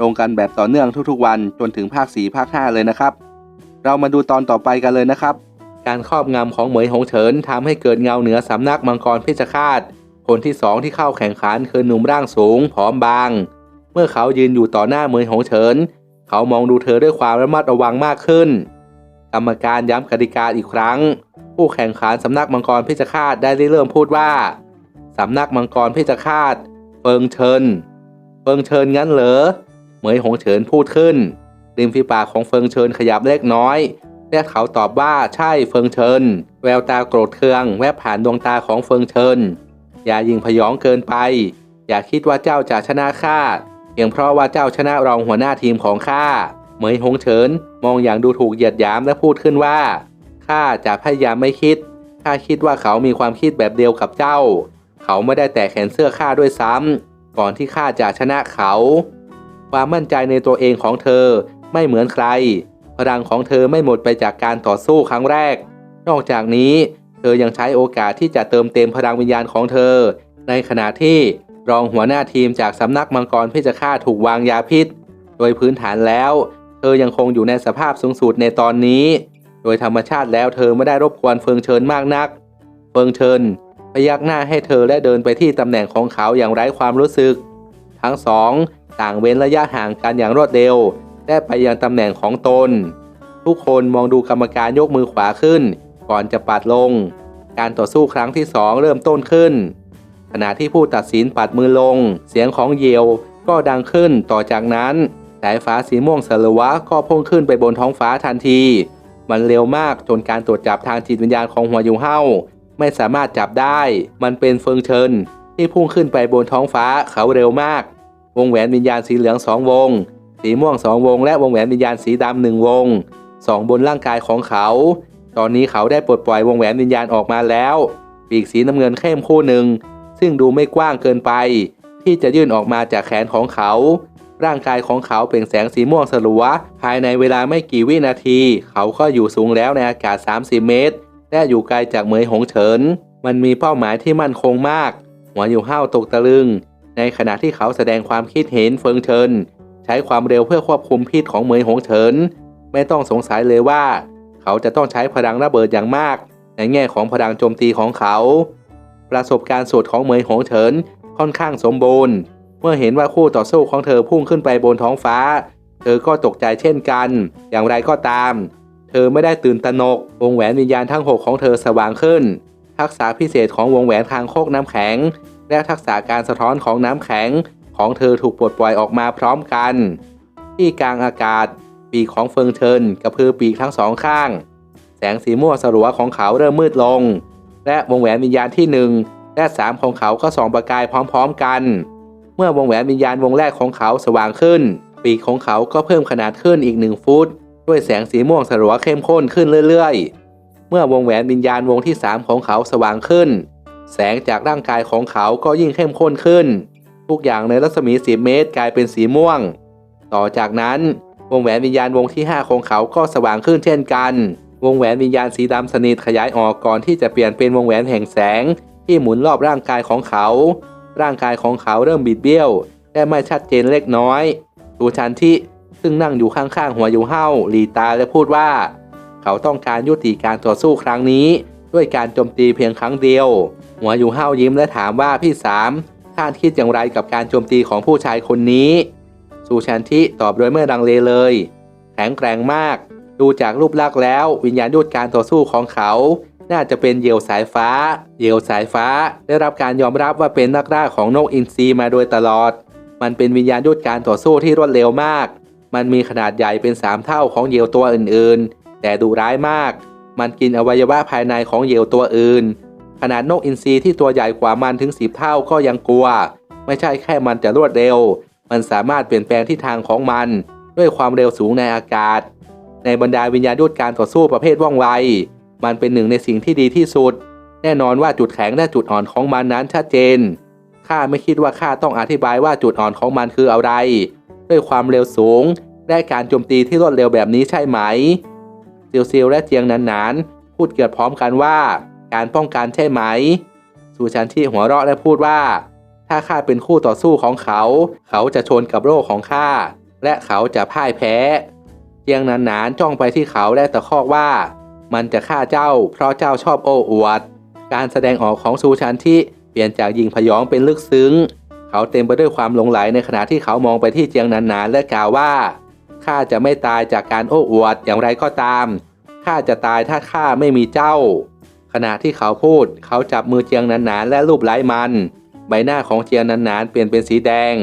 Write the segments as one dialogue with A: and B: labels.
A: ลงกันแบบต่อเนื่องทุกๆวันจนถึงภาค 4 ภาค 5 เลยนะครับ เรามาดูตอนต่อไปกันเลยนะครับ การครอบงำของเหมยหงเฉินทำให้เกิดเงาเหนือสำนักมังกรเพชฌฆาต คนที่สองที่เข้าแข่งขันคือหนุ่มร่างสูงผอมบาง เมื่อเขายืนอยู่ต่อหน้าเหมยหงเฉิน เขามองดูเธอด้วยความระมัดระวังมากขึ้น กรรมการย้ำกติกาอีกครั้ง ผู้แข่งขันสำนักมังกรเพชฌฆาตได้เริ่มพูดว่าสำนักมังกรเพชฌฆาตเฟิงเชิญเฟิงเชิญงั้นเหรอ เหมยหงเฉินพูดขึ้น ริมฝีปากของเฟิงเชิญขยับเล็กน้อย และเขาตอบว่าใช่เฟิงเชิญ แววตาโกรธเคือง แวบผ่านดวงตาของเฟิงเชิญ อย่ายิงพยองเกินไป อย่าคิดว่าเจ้าจะชนะข้าเพียงเพราะว่าเจ้าชนะรองหัวหน้าทีมของข้าเหมยหงเฉินมองอย่างดูถูกเหยียดหยามและพูดขึ้นว่าข้าจะพยายามไม่คิดข้าคิดว่าเขามีความคิดแบบเดียวกับเจ้า เขาไม่ได้แตะแขนเสื้อข้าด้วยซ้ำก่อนที่ข้าจะชนะเขา ความมั่นใจในตัวเองของเธอไม่เหมือนใคร พลังของเธอไม่หมดไปจากการต่อสู้ครั้งแรก นอกจากนี้ เธอยังใช้โอกาสที่จะเติมเต็มพลังวิญญาณของเธอ ในขณะที่รองหัวหน้าทีมจากสำนักมังกรเพชฌฆาตถูกวางยาพิษ โดยพื้นฐานแล้ว เธอยังคงอยู่ในสภาพสูงสุดในตอนนี้ โดยธรรมชาติแล้วเธอไม่ได้รบกวนเฟิงเชิญมากนัก เฟิงเชิญพยักหน้าให้เธอและเดินไปที่ตำแหน่งของเขาอย่างไร้ความรู้สึก ทั้งสองต่างเว้นระยะห่างกันอย่างรวดเร็ว และไปยังตำแหน่งของตน ทุกคนมองดูกรรมการยกมือขวาขึ้น ก่อนจะปัดลง การต่อสู้ครั้งที่สองเริ่มต้นขึ้น ขณะที่ผู้ตัดสินปัดมือลง เสียงของเยวก็ดังขึ้นต่อจากนั้นสายฟ้าสีม่วงสลวะก็พุ่งขึ้นไปบนท้องฟ้าทันที มันเร็วมากจนการตรวจจับทางจิตวิญญาณของหัวยูเฮาไม่สามารถจับได้ มันเป็นเฟิงเชิญ ที่พุ่งขึ้นไปบนท้องฟ้าเขาเร็วมาก วงแหวนวิญญาณสีเหลืองสองวง สีม่วงสองวง และวงแหวนวิญญาณสีดำหนึ่งวงสองบนร่างกายของเขา ตอนนี้เขาได้ปลดปล่อยวงแหวนวิญญาณออกมาแล้วปีกสีน้ำเงินเข้มคู่หนึ่ง ซึ่งดูไม่กว้างเกินไป ที่จะยื่นออกมาจากแขนของเขา ร่างกายของเขาเปล่งแสงสีม่วงสลัว ภายในเวลาไม่กี่วินาที เขาก็อยู่สูงแล้วในอากาศ 30 เมตร และอยู่ไกลจากเหมยหงเฉิน มันมีเป้าหมายที่มั่นคงมาก หัวอยู่ห้าวตกตะลึง ในขณะที่เขาแสดงความคิดเห็นเฟิงเฉินใช้ความเร็วเพื่อควบคุมพิษของเหมยหงเฉิน ไม่ต้องสงสัยเลยว่า เขาจะต้องใช้พลังระเบิดอย่างมาก ในแง่ของพลังโจมตีของเขา ประสบการณ์สุดของเหมยหงเฉินค่อนข้างสมบูรณ์ เมื่อเห็นว่าคู่ต่อสู้ของเธอพุ่งขึ้นไปบนท้องฟ้า เธอก็ตกใจเช่นกัน อย่างไรก็ตาม เธอไม่ได้ตื่นตระหนกวงแหวนวิญญาณทั้ง6ของเธอสว่างขึ้น ทักษะพิเศษของวงแหวนคางโคกน้ำแข็ง และทักษะการสะท้อนของน้ำแข็ง ของเธอถูกปลดปล่อยออกมาพร้อมกัน ที่กลางอากาศ ปีกของเฟิงเชินกระพือปีกทั้งสองข้าง แสงสีม่วงสลัวของเขาเริ่มมืดลง และวงแหวนวิญญาณที่หนึ่งและสามของเขาก็ส่องประกายพร้อมๆกัน เมื่อวงแหวนวิญญาณวงแรกของเขาสว่างขึ้น ปีกของเขาก็เพิ่มขนาดขึ้นอีกหนึ่งฟุต ด้วยแสงสีม่วงสลัวเข้มข้นขึ้นเรื่อยๆ เมื่อวงแหวนวิญญาณวงที่สามของเขาสว่างขึ้น แสงจากร่างกายของเขาก็ยิ่งเข้มข้นขึ้น ทุกอย่างในรัศมี 10 เมตรกลายเป็นสีม่วง ต่อจากนั้นวงแหวนวิญญาณวงที่ 5 ของเขาก็สว่างขึ้นเช่นกัน วงแหวนวิญญาณสีดำสนิทขยายออกก่อนที่จะเปลี่ยนเป็นวงแหวนแห่งแสง ที่หมุนรอบร่างกายของเขา ร่างกายของเขาเริ่มบิดเบี้ยวและไม่ชัดเจนเล็กน้อยตูชันที่ซึ่งนั่งอยู่ข้างๆหัวยูเฮาหลีตาและพูดว่า เขาต้องการยุติการต่อสู้ครั้งนี้ ด้วยการโจมตีเพียงครั้งเดียว หัวยูเฮายิ้มและถามว่าพี่สามท่านคิดอย่างไรกับการโจมตีของผู้ชายคนนี้ซูชันทิตอบโดยไม่รังเลเลย แข็งแกร่งมาก ดูจากรูปลักษณ์แล้ว วิญญาณยุทธการต่อสู้ของเขา น่าจะเป็นเหยี่ยวสายฟ้า เหยี่ยวสายฟ้า ได้รับการยอมรับว่าเป็นนักล่าของนกอินทรีมาโดยตลอด มันเป็นวิญญาณยุทธการต่อสู้ที่รวดเร็วมาก มันมีขนาดใหญ่เป็น 3 เท่าของเหยี่ยวตัวอื่น แต่ดุร้ายมาก มันกินอวัยวะภายในของเหยี่ยวตัวอื่น ขนาดนกอินทรีที่ตัวใหญ่กว่ามันถึง10เท่าก็ยังกลัว ไม่ใช่แค่มันจะรวดเร็ว มันสามารถเปลี่ยนแปลงทิศทางของมัน ด้วยความเร็วสูงในอากาศ ในบรรดาวิญญาณยุทธการต่อสู้ประเภทว่องไว มันเป็นหนึ่งในสิ่งที่ดีที่สุด แน่นอนว่าจุดแข็งและจุดอ่อนของมันนั้นชัดเจนข้าไม่คิดว่าข้าต้องอธิบายว่าจุดอ่อนของมันคืออะไร ด้วยความเร็วสูง และการโจมตีที่รวดเร็วแบบนี้ใช่ไหม เซียวซิลและเจียงนันหนานพูดเกิดพร้อมกันว่า การป้องกันใช่ไหม ซูชันที่หัวเราะและพูดว่า ถ้าข้าเป็นคู่ต่อสู้ของเขา เขาจะชนกับโรคของข้าและเขาจะพ่ายแพ้ เจียงนันหนานจ้องไปที่เขาและตะคอกว่า มันจะฆ่าเจ้า เพราะเจ้าชอบโอ้อวด การแสดงออกของซูชันที่เปลี่ยนจากยิงพยองเป็นลึกซึ้ง เขาเต็มไปด้วยความหลงไหลในขณะที่เขามองไปที่เจียงนันหนานและกล่าวว่า ข้าจะไม่ตายจากการโอ้อวดอย่างไรก็ตาม ข้าจะตายถ้าข้าไม่มีเจ้า ขณะที่เขาพูด เขาจับมือเจียงนันหนานและรูปไล้มัน ใบหน้าของเจียงนันหนานเปลี่ยนเป็นสีแดง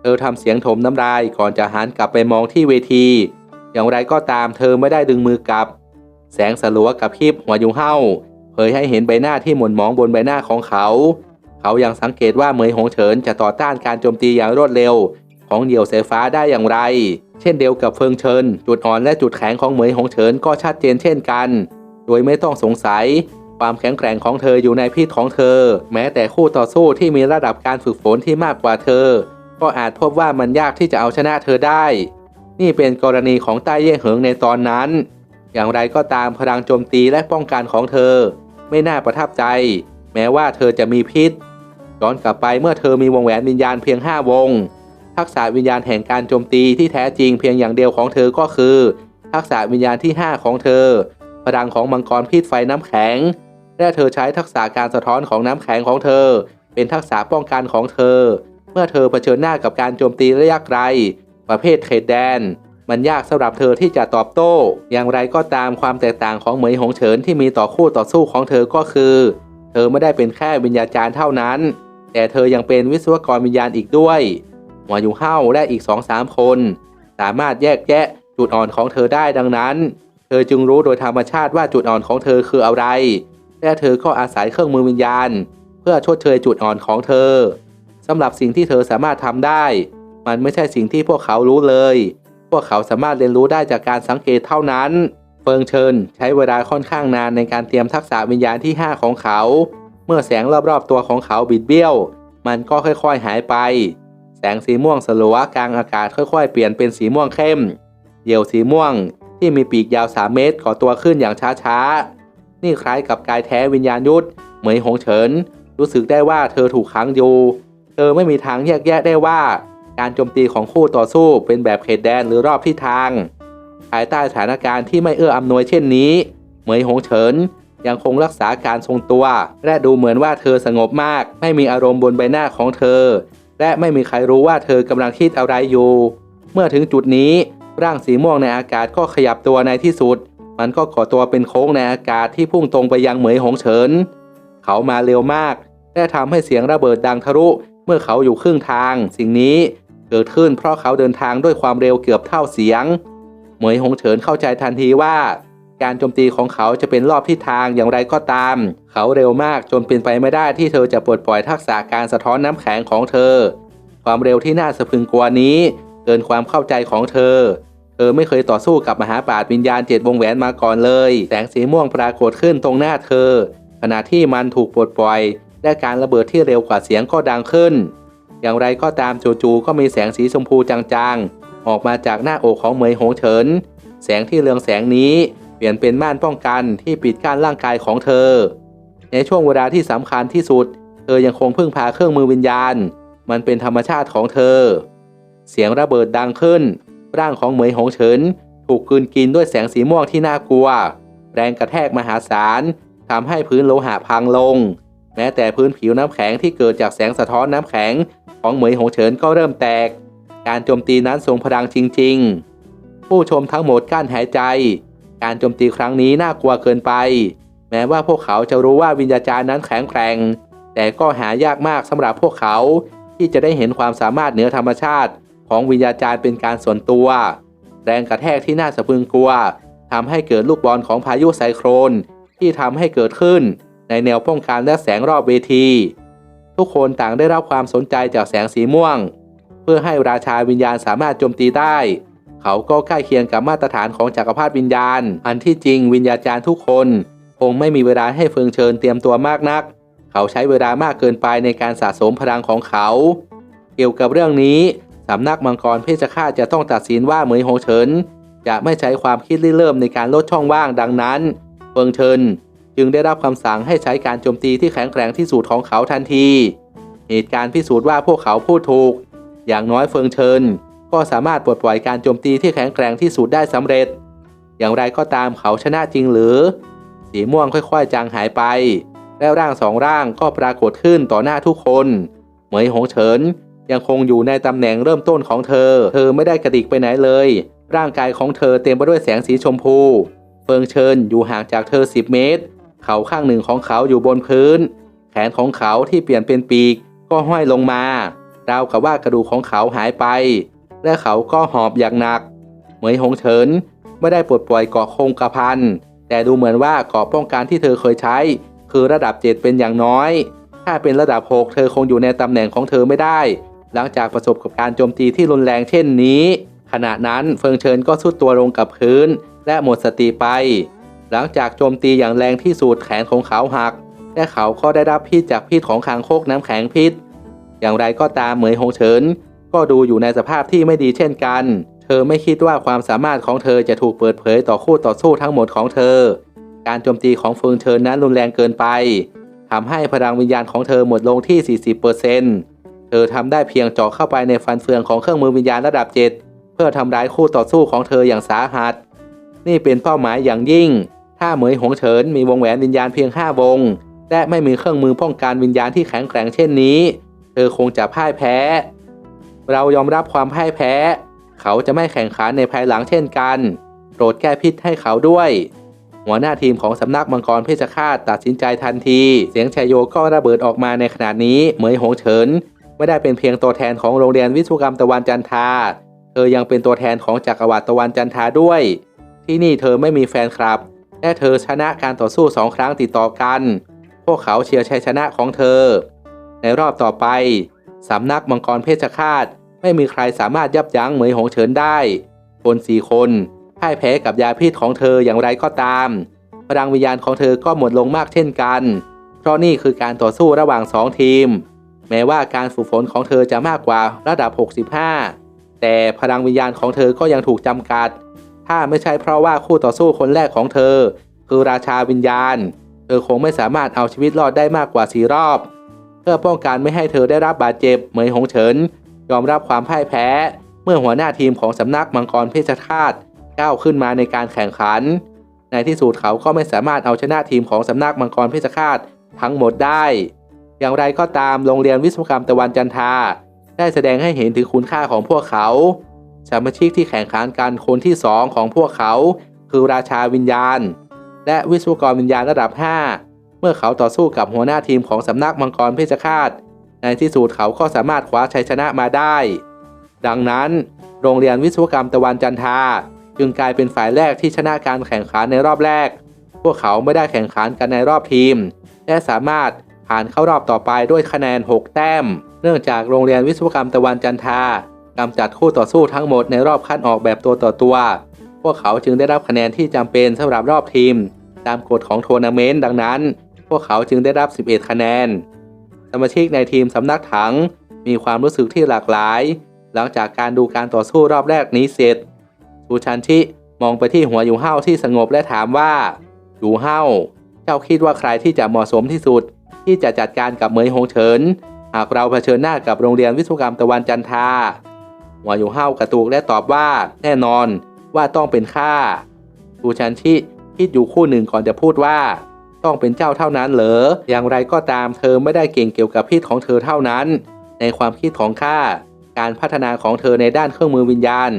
A: เธอทำเสียงถมน้ำลายก่อนจะหันกลับไปมองที่เวที อย่างไรก็ตามเธอไม่ได้ดึงมือกลับ แสงสลัวกับพิบหัวยุงเห้าเผยให้เห็นใบหน้าที่หม่นหมองบนใบหน้าของเขา เขายังสังเกตว่าเหมยหงเฉินจะต่อต้านการโจมตีอย่างรวดเร็ว ของเหยี่ยวสายฟ้าได้อย่างไร เช่นเดียวกับเฟิงเฉินจุดอ่อนและจุดแข็งของเหมยหงเฉินก็ชัดเจนเช่นกัน โดยไม่ต้องสงสัย ความแข็งแกร่งของเธออยู่ในพิษของเธอ แม้แต่คู่ต่อสู้ที่มีระดับการฝึกฝนที่มากกว่าเธอ ก็อาจพบว่ามันยากที่จะเอาชนะเธอได้ นี่เป็นกรณีของใต้เย่เหิงในตอนนั้น อย่างไรก็ตามพลังโจมตีและป้องกันของเธอ ไม่น่าประทับใจ แม้ว่าเธอจะมีพิษย้อนกลับไปเมื่อเธอมีวงแหวนวิญญาณเพียง 5 วง ทักษะวิญญาณแห่งการโจมตีที่แท้จริงเพียงอย่างเดียวของเธอก็คือ ทักษะวิญญาณที่ 5 ของเธอ พลังของมังกรพิษไฟน้ำแข็ง และเธอใช้ทักษะการสะท้อนของน้ำแข็งของเธอ เป็นทักษะป้องกันของเธอ เมื่อเธอเผชิญหน้ากับการโจมตีระยะไกล ประเภทเขตแดน มันยากสำหรับเธอที่จะตอบโต้ อย่างไรก็ตามความแตกต่างของเหมยหงเฉินที่มีต่อคู่ต่อสู้ของเธอก็คือ เธอไม่ได้เป็นแค่วิญญาจารย์เท่านั้น แต่เธอยังเป็นวิศวกรวิญญาณอีกด้วย หัวยุงเห้าและอีกสองสามคน สามารถแยกแยะจุดอ่อนของเธอได้ดังนั้น เธอจึงรู้โดยธรรมชาติว่าจุดอ่อนของเธอคืออะไร และเธอก็อาศัยเครื่องมือวิญญาณ เพื่อชดเชยจุดอ่อนของเธอสำหรับสิ่งที่เธอสามารถทำได้ มันไม่ใช่สิ่งที่พวกเขารู้เลย พวกเขาสามารถเรียนรู้ได้จากการสังเกตเท่านั้น เฟิงเชิญใช้เวลาค่อนข้างนานในการเตรียมทักษะวิญญาณที่ 5 ของเขา เมื่อแสงรอบๆตัวของเขาบิดเบี้ยว มันก็ค่อยๆหายไป แสงสีม่วงสลัวกลางอากาศค่อยๆ เปลี่ยนเป็นสีม่วงเข้ม เหยี่ยวสีม่วงที่มีปีกยาว 3 เมตรก่อตัวขึ้นอย่างช้าๆ นี่คล้ายกับกายแท้วิญญาณยุทธเหมยหงเฉิน รู้สึกได้ว่าเธอถูกขังอยู่ เธอไม่มีทางแยกแยะได้ว่า การโจมตีของคู่ต่อสู้เป็นแบบเขตแดนหรือรอบทิศทาง ภายใต้สถานการณ์ที่ไม่เอื้ออำนวยเช่นนี้ เหมยหงเฉินยังคงรักษาการทรงตัว และดูเหมือนว่าเธอสงบมาก ไม่มีอารมณ์บนใบหน้าของเธอ และไม่มีใครรู้ว่าเธอกำลังคิดอะไรอยู่ เมื่อถึงจุดนี้ร่างสีม่วงในอากาศก็ขยับตัวในที่สุด มันก็ก่อตัวเป็นโค้งในอากาศที่พุ่งตรงไปยังเหมยหงเฉิน เขามาเร็วมาก และทำให้เสียงระเบิดดังทะลุ เมื่อเขาอยู่ครึ่งทาง สิ่งนี้เกิดขึ้นเพราะเขาเดินทางด้วยความเร็วเกือบเท่าเสียง เหมยหงเฉินเข้าใจทันทีว่า การโจมตีของเขาจะเป็นรอบทิศทางอย่างไรก็ตาม เขาเร็วมากจนเป็นไปไม่ได้ที่เธอจะปลดปล่อยทักษะการสะท้อนน้ำแข็งของเธอ ความเร็วที่น่าสะพึงกลัวนี้ เกินความเข้าใจของเธอ เธอไม่เคยต่อสู้กับมหาปราชญ์วิญญาณเจ็ดวงแหวนมาก่อนเลย แสงสีม่วงปรากฏขึ้นตรงหน้าเธอ ขณะที่มันถูกปลดปล่อย และการระเบิดที่เร็วกว่าเสียงก็ดังขึ้น อย่างไรก็ตามจู่ๆก็มีแสงสีชมพูจางๆ ออกมาจากหน้าอกของเหมยหงเฉิน แสงที่เรืองแสงนี้ เปลี่ยนเป็นม่านป้องกันที่ปิดกั้นร่างกายของเธอ ในช่วงเวลาที่สำคัญที่สุด เธอยังคงพึ่งพาเครื่องมือวิญญาณ มันเป็นธรรมชาติของเธอ เสียงระเบิดดังขึ้น ร่างของเหมยหงเฉินถูกกืนกินด้วยแสงสีม่วงที่น่ากลัว แรงกระแทกมหาศาลทำให้พื้นโลหะพังลง แม้แต่พื้นผิวน้ำแข็งที่เกิดจากแสงสะท้อนน้ำแข็ง ของเหมยหงเฉินก็เริ่มแตก การโจมตีนั้นทรงพลังจริง ๆ ผู้ชมทั้งหมดกั้นหายใจ การโจมตีครั้งนี้น่ากลัวเกินไป แม้ว่าพวกเขาจะรู้ว่าวิญญาจารย์นั้นแข็งแกร่ง แต่ก็หายากมากสำหรับพวกเขาที่จะได้เห็นความสามารถเหนือธรรมชาติ ของวิญญาจารย์เป็นการส่วนตัว แรงกระแทกที่น่าสะพรึงกลัวทำให้เกิดลูกบอลของพายุไซโครน ที่ทำให้เกิดขึ้น ในแนวป้องกันและแสงรอบเวที ทุกคนต่างได้รับความสนใจจากแสงสีม่วง เพื่อให้ราชาวิญญาณสามารถโจมตีได้ เขาก็ใกล้เคียงกับมาตรฐานของจักรพรรดิวิญญาณ อันที่จริงวิญญาจารย์ทุกคน คงไม่มีเวลาให้เฟิงเชิญเตรียมตัวมากนัก เขาใช้เวลามากเกินไปในการสะสมพลังของเขา เกี่ยวกับเรื่องนี้สำนักมังกรเพชฌฆาตจะต้องตัดสินว่าเหมยหงเฉินจะไม่ใช้ความคิดริเริ่มในการลดช่องว่างดังนั้น เฟิงเชิญจึงได้รับคำสั่งให้ใช้การโจมตีที่แข็งแกร่งที่สุดของเขาทันที เหตุการณ์พิสูจน์ว่าพวกเขาพูดถูก อย่างน้อยเฟิงเชิญ ก็สามารถปลดปล่อยการโจมตีที่แข็งแกร่งที่สุดได้สำเร็จ อย่างไรก็ตามเขาชนะจริงหรือ สีม่วงค่อยๆ จางหายไป แล้วร่างสองร่างก็ปรากฏขึ้นต่อหน้าทุกคน เหมยหงเฉินยังคงอยู่ในตำแหน่งเริ่มต้นของเธอ เธอไม่ได้กระดิกไปไหนเลย ร่างกายของเธอเต็มไปด้วยแสงสีชมพู เฟิงเชิญอยู่ห่างจากเธอ 10 เมตร เขาข้างหนึ่งของเขาอยู่บนพื้น แขนของเขาที่เปลี่ยนเป็นปีกก็ห้อยลงมา ราวกับว่ากระดูกของเขาหายไป และเขาก็หอบอย่างหนัก เหมยหงเฉินไม่ได้ปลดปล่อยเกาะคงกระพัน แต่ดูเหมือนว่าเกาะป้องกันที่เธอเคยใช้ คือระดับ 7 เป็นอย่างน้อย ถ้าเป็นระดับ 6 เธอคงอยู่ในตำแหน่งของเธอไม่ได้ หลังจากประสบกับการโจมตีที่รุนแรงเช่นนี้ ขณะนั้นเฟิงเฉินก็สุดตัวลงกับพื้น และหมดสติไป หลังจากโจมตีอย่างแรงที่สุดแขนของเขาหัก และเขาก็ได้รับพิษจากพิษของคางคกน้ำแข็งพิษ อย่างไรก็ตามเหมยหงเฉิน ก็ดูอยู่ในสภาพที่ไม่ดีเช่นกัน เธอไม่คิดว่าความสามารถของเธอจะถูกเปิดเผยต่อคู่ต่อสู้ทั้งหมดของเธอ การโจมตีของเฟิงเชิญนั้นรุนแรงเกินไปทำให้พลังวิญญาณของเธอหมดลงที่ 40%เธอทำได้เพียงเจาะเข้าไปในฟันเฟืองของเครื่องมือวิญญาณระดับ 7 เพื่อทำร้ายคู่ต่อสู้ของเธออย่างสาหัส นี่เป็นเป้าหมายอย่างยิ่ง ถ้าเหมยหงเฉินมีวงแหวนวิญญาณเพียง 5 วง และไม่มีเครื่องมือป้องกันวิญญาณที่แข็งแกร่งเช่นนี้ เธอคงจะพ่ายแพ้ เรายอมรับความพ่ายแพ้ เขาจะไม่แข่งขันในภายหลังเช่นกันโปรดแก้พิษให้เขาด้วย หัวหน้าทีมของสำนักมังกรเพชฌฆาตตัดสินใจทันที เสียงชายโยก็ระเบิดออกมาในขณะนี้เหมยหงเฉิน ไม่ได้เป็นเพียงตัวแทนของโรงเรียนวิศวกรรมตะวันจันทา เธอยังเป็นตัวแทนของจักรวรรดิตะวันจันทาด้วย ที่นี่เธอไม่มีแฟนคลับและเธอชนะการต่อสู้สองครั้งติดต่อกัน พวกเขาเชียร์ชัยชนะของเธอ ในรอบต่อไปสำนักมังกรเพชฌฆาต ไม่มีใครสามารถยับยั้งเหมยหงเฉินได้ คนสี่คนพ่ายแพ้กับยาพิษของเธออย่างไรก็ตาม พลังวิญญาณของเธอก็หมดลงมากเช่นกัน เพราะนี่คือการต่อสู้ระหว่างสองทีม แม้ว่าการฝึกฝนของเธอจะมากกว่าระดับ 65 แต่พลังวิญญาณของเธอก็ยังถูกจำกัด ถ้าไม่ใช่เพราะว่าคู่ต่อสู้คนแรกของเธอ คือราชาวิญญาณ เธอคงไม่สามารถเอาชีวิตรอดได้มากกว่าสี่รอบ เพื่อป้องกันไม่ให้เธอได้รับบาดเจ็บเหมยหงเฉิน ยอมรับความพ่ายแพ้ เมื่อหัวหน้าทีมของสำนักมังกรเพชฌฆาตก้าวขึ้นมาในการแข่งขัน ในที่สุดเขาก็ไม่สามารถเอาชนะทีมของสำนักมังกรเพชฌฆาตทั้งหมดได้ อย่างไรก็ตามโรงเรียนวิศวกรรมตะวันจันทา ได้แสดงให้เห็นถึงคุณค่าของพวกเขาสมาชิกที่แข่งขันกันคนที่สองของพวกเขา คือราชาวิญญาณ และวิศวกรวิญญาณระดับ 5 เมื่อเขาต่อสู้กับหัวหน้าทีมของสำนักมังกรเพชฌฆาต ในที่สุดเขาก็สามารถคว้าชัยชนะมาได้ ดังนั้น โรงเรียนวิศวกรรมตะวันจันทาจึงกลายเป็นฝ่ายแรกที่ชนะการแข่งขันในรอบแรก พวกเขาไม่ได้แข่งขันกันในรอบทีม และสามารถผ่านเข้ารอบต่อไปด้วยคะแนน 6 แต้ม เนื่องจากโรงเรียนวิศวกรรมตะวันจันทากำจัดคู่ต่อสู้ทั้งหมดในรอบคัดออกแบบตัวต่อตัว พวกเขาจึงได้รับคะแนนที่จำเป็นสำหรับรอบทีม ตามกฎของทัวร์นาเมนต์ดังนั้น พวกเขาจึงได้รับ 11 คะแนน มาชิกในทีมสำนักถัง มีความรู้สึกที่หลากหลาย หลังจากการดูการต่อสู้รอบแรกนี้เสร็จชูชันชิมองไปที่หัวอยู่เฮาที่สงบและถามว่าอยู่เฮาเจ้าคิดว่าใครที่จะเหมาะสมที่สุด ที่จะจัดการกับเหมยหงเฉิน หากเราเผชิญหน้ากับโรงเรียนวิศวกรรมตะวันจันทาหัวอยู่เฮากระตุกและตอบว่า แน่นอนว่าต้องเป็นข้าชูชันชิคิดอยู่คู่หนึ่งก่อนจะพูดว่า ต้องเป็นเจ้าเท่านั้นเหรอ อย่างไรก็ตามเธอไม่ได้เก่งเกี่ยวกับพิษของเธอเท่านั้น ในความคิดของข้า การพัฒนาของเธอในด้านเครื่องมือวิญญาณ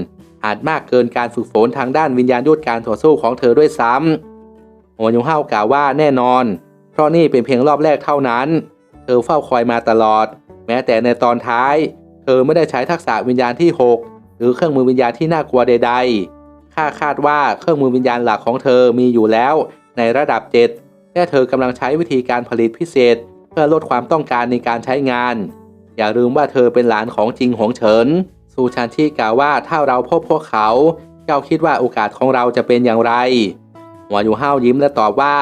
A: อาจมากเกินการฝึกฝนทางด้านวิญญาณยุทธการต่อสู้ของเธอด้วยซ้ำหัวยงเฮากล่าวว่าแน่นอน เพราะนี่เป็นเพียงรอบแรกเท่านั้น เธอเฝ้าคอยมาตลอด แม้แต่ในตอนท้าย เธอไม่ได้ใช้ทักษะวิญญาณที่ 6 หรือเครื่องมือวิญญาณที่น่ากลัวใด ๆข้าคาดว่าเครื่องมือวิญญาณหลักของเธอมีอยู่แล้วในระดับ 7 และเธอกำลังใช้วิธีการผลิตพิเศษ เพื่อลดความต้องการในการใช้งาน อย่าลืมว่าเธอเป็นหลานของจริงหงเฉินซูชานชิกล่าวว่าถ้าเราพบพวกเขา เจ้าคิดว่าโอกาสของเราจะเป็นอย่างไรหัวอยู่ห้าวยิ้มและตอบว่า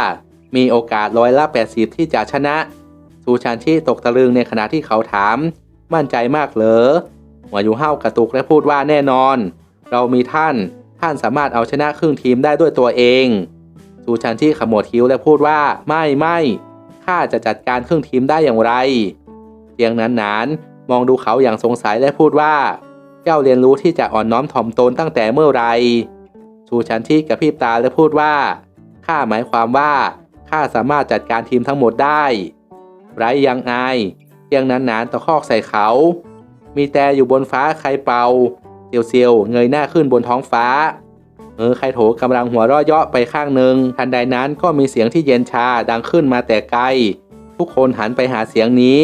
A: มีโอกาสร้อยละ80 ที่จะชนะซูชานชิตกตะลึงในขณะที่เขาถาม มั่นใจมากเหรอหัวอยู่ห้าวกระตุกและพูดว่าแน่นอน เรามีท่าน ท่านสามารถเอาชนะครึ่งทีมได้ด้วยตัวเอง ซูชานชิขมวดคิ้วและพูดว่าไม่ไม่ข้าจะจัดการเครึ่องทีมได้อย่างไรเสียงนั้นนานมองดูเขาอย่างสงสัยและพูดว่า เจ้าเรียนรู้ที่จะอ่อนน้อมถ่อมตนตั้งแต่เมื่อไรชูชันที่กระพริบตาและพูดว่าข้าหมายความว่าข้าสามารถจัดการทีมทั้งหมดได้ ไรยังอายเสียงนั้นนานตะคอกใส่เขา มีแต่อยู่บนฟ้าใครเป่าเซียวเซียวเงยหน้าขึ้นบนท้องฟ้า เออใครโถกำลังหัวเราะเยาะไปข้างหนึ่งทันใดนั้นก็มีเสียงที่เย็นชาดังขึ้นมาแต่ไกล ทุกคนหันไปหาเสียงนี้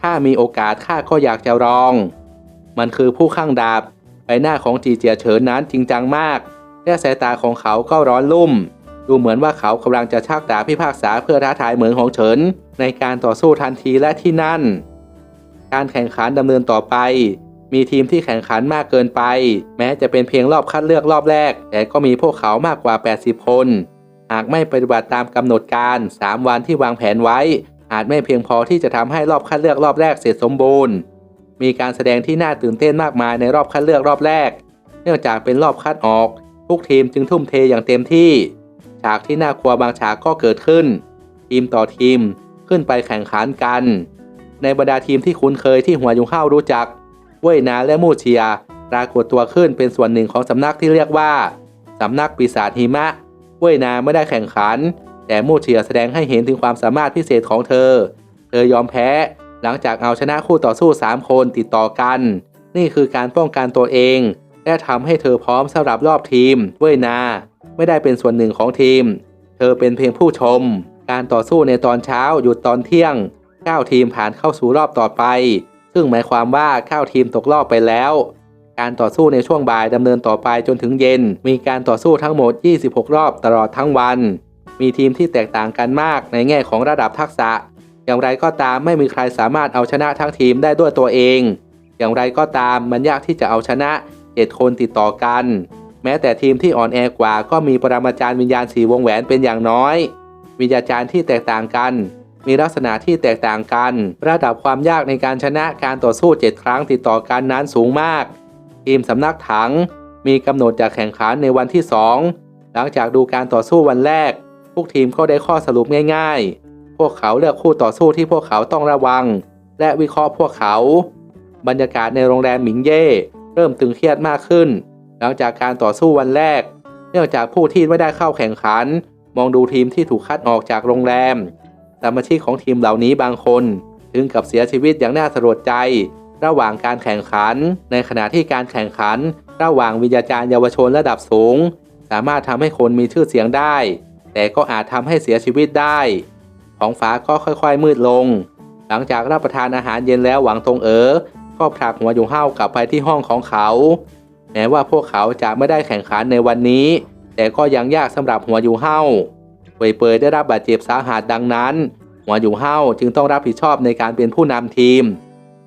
A: ถ้ามีโอกาสข้าก็อยากจะลอง มันคือผู้ข้างดาบใบหน้าของจีเจียเฉินนั้นจริงจังมาก และสายตาของเขาก็ร้อนลุ่ม ดูเหมือนว่าเขากำลังจะชักดาบพิพากษาเพื่อท้าทายเหมือนของเฉินในการต่อสู้ทันทีและที่นั่น การแข่งขันดำเนินต่อไป มีทีมที่แข่งขันมากเกินไป แม้จะเป็นเพียงรอบคัดเลือกรอบแรก แต่ก็มีพวกเขามากกว่า 80 คน หากไม่ปฏิบัติตามกำหนดการ 3 วันที่วางแผนไว้ อาจไม่เพียงพอที่จะทำให้รอบคัดเลือกรอบแรกเสร็จสมบูรณ์ มีการแสดงที่น่าตื่นเต้นมากมายในรอบคัดเลือกรอบแรก เนื่องจากเป็นรอบคัดออกทุกทีมจึงทุ่มเทอย่างเต็มที่ ฉากที่น่ากลัวบางฉากก็เกิดขึ้น ทีมต่อทีมขึ้นไปแข่งขันกัน ในบรรดาทีมที่คุ้นเคยที่หัวยุงข้าวรู้จัก เว่ยนาและมูเชียปรากฏตัวขึ้นเป็นส่วนหนึ่งของสำนักที่เรียกว่า สำนักปีศาจหิมะ เว่ยนาไม่ได้แข่งขัน แต่มูเชียแสดงให้เห็นถึงความสามารถพิเศษของเธอ เธอยอมแพ้หลังจากเอาชนะคู่ต่อสู้ 3 คนติดต่อกัน นี่คือการป้องกันตัวเอง และทำให้เธอพร้อมสำหรับรอบทีม เว่ยนา ไม่ได้เป็นส่วนหนึ่งของทีม เธอเป็นเพียงผู้ชม การต่อสู้ในตอนเช้าหยุดตอนเที่ยง9ทีมผ่านเข้าสู่รอบต่อไป ซึ่งหมายความว่า9ทีมตกรอบไปแล้ว การต่อสู้ในช่วงบ่ายดำเนินต่อไปจนถึงเย็น มีการต่อสู้ทั้งหมด 26 รอบตลอดทั้งวัน มีทีมที่แตกต่างกันมากในแง่ของระดับทักษะ อย่างไรก็ตามไม่มีใครสามารถเอาชนะทั้งทีมได้ด้วยตัวเอง อย่างไรก็ตามมันยากที่จะเอาชนะ7คนติดต่อกัน แม้แต่ทีมที่อ่อนแอกว่าก็มีปรมาจารย์วิญญาณสีวงแหวนเป็นอย่างน้อย วิญญาจารย์ที่แตกต่างกัน มีลักษณะที่แตกต่างกัน ระดับความยากในการชนะการต่อสู้ 7 ครั้งติดต่อกันนั้นสูงมาก ทีมสำนักถังมีกำหนดจะแข่งขันในวันที่ 2 หลังจากดูการต่อสู้วันแรกทุกทีมก็ได้ข้อสรุปง่าย ๆ พวกเขาเลือกคู่ต่อสู้ที่พวกเขาต้องระวัง และวิเคราะห์พวกเขา บรรยากาศในโรงแรมหมิงเย่เริ่มตึงเครียดมากขึ้น หลังจากการต่อสู้วันแรก เนื่องจากผู้ที่ไม่ได้เข้าแข่งขัน มองดูทีมที่ถูกคัดออกจากโรงแรม สมาชิกของทีมเหล่านี้บางคน ถึงกับเสียชีวิตอย่างน่าสลดใจ ระหว่างการแข่งขัน ในขณะที่การแข่งขัน ระหว่างวิญญาจารย์เยาวชนระดับสูง สามารถทำให้คนมีชื่อเสียงได้ แต่ก็อาจทำให้เสียชีวิตได้ท้องฟ้าก็ค่อยๆมืดลง หลังจากรับประทานอาหารเย็นแล้วหวังตรงเอ๋อก็ผลักหัวยู่ห้ากลับไปที่ห้องของเขา แม้ว่าพวกเขาจะไม่ได้แข่งขันในวันนี้ แต่ก็ยังยากสำหรับหัวยู่ห้า ว่ยเปยได้รับบาดเจ็บสาหัสดังนั้นหัวอยู่ห้าจึงต้องรับผิดชอบในการเป็นผู้นำทีม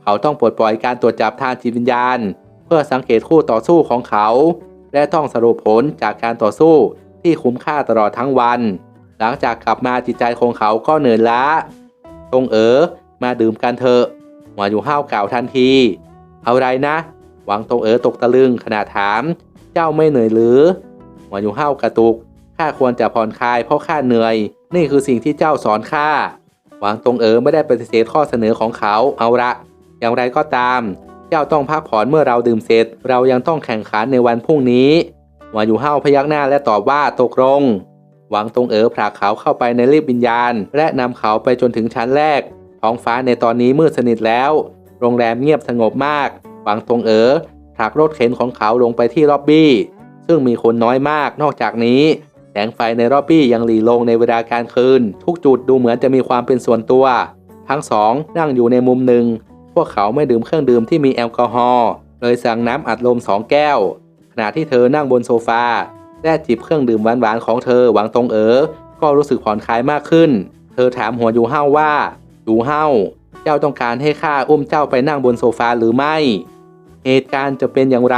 A: เขาต้องปลดปล่อยการตรวจจับทางจิตวิญญาณ เพื่อสังเกตคู่ต่อสู้ของเขา และต้องสรุปผลจากการต่อสู้ที่คุ้มค่าตลอดทั้งวัน หลังจากกลับมาจิตใจของเขาก็เหนื่อยล้าตรงเอ๋อมาดื่มกันเถอะหัวอยู่ห้ากล่าวทันที เอาไรนะหวังตรงเอ๋อตกตะลึงขณะถาม เจ้าไม่เหนื่อยหรือหัวอยู่ห้ากระตุก ข้าควรจะผ่อนคลายเพราะข้าเหนื่อย นี่คือสิ่งที่เจ้าสอนข้าหวังตรงเอ๋อไม่ได้ปฏิเสธข้อเสนอของเขาเอาละ อย่างไรก็ตาม เจ้าต้องพักผ่อนเมื่อเราดื่มเสร็จ เรายังต้องแข่งขันในวันพรุ่งนี้หัวอยู่ห้าวพยักหน้าและตอบว่าตกลงหวังตรงเอ๋อผลักเขาเข้าไปในลิฟต์วิญญาณ และนำเขาไปจนถึงชั้นแรก ท้องฟ้าในตอนนี้มืดสนิทแล้ว โรงแรมเงียบสงบมาก หวังตรงเอ๋อผลักรถเข็นของเขาลงไปที่ล็อบบี้ ซึ่งมีคนน้อยมากนอกจากนี้ แสงไฟในล็อบบี้ยังหลีลงในเวลากลางคืน ทุกจุดดูเหมือนจะมีความเป็นส่วนตัว ทั้งสองนั่งอยู่ในมุมหนึ่ง พวกเขาไม่ดื่มเครื่องดื่มที่มีแอลกอฮอล์เลยสั่งน้ำอัดลมสองแก้ว ขณะที่เธอนั่งบนโซฟาและจิบเครื่องดื่มหวานๆของเธอหวังตรงเอ๋อก็รู้สึกผ่อนคลายมากขึ้น เธอถามหัวยูเฮาว่ายูเฮาเจ้าต้องการให้ข้าอุ้มเจ้าไปนั่งบนโซฟาหรือไม่ เหตุการณ์จะเป็นอย่างไร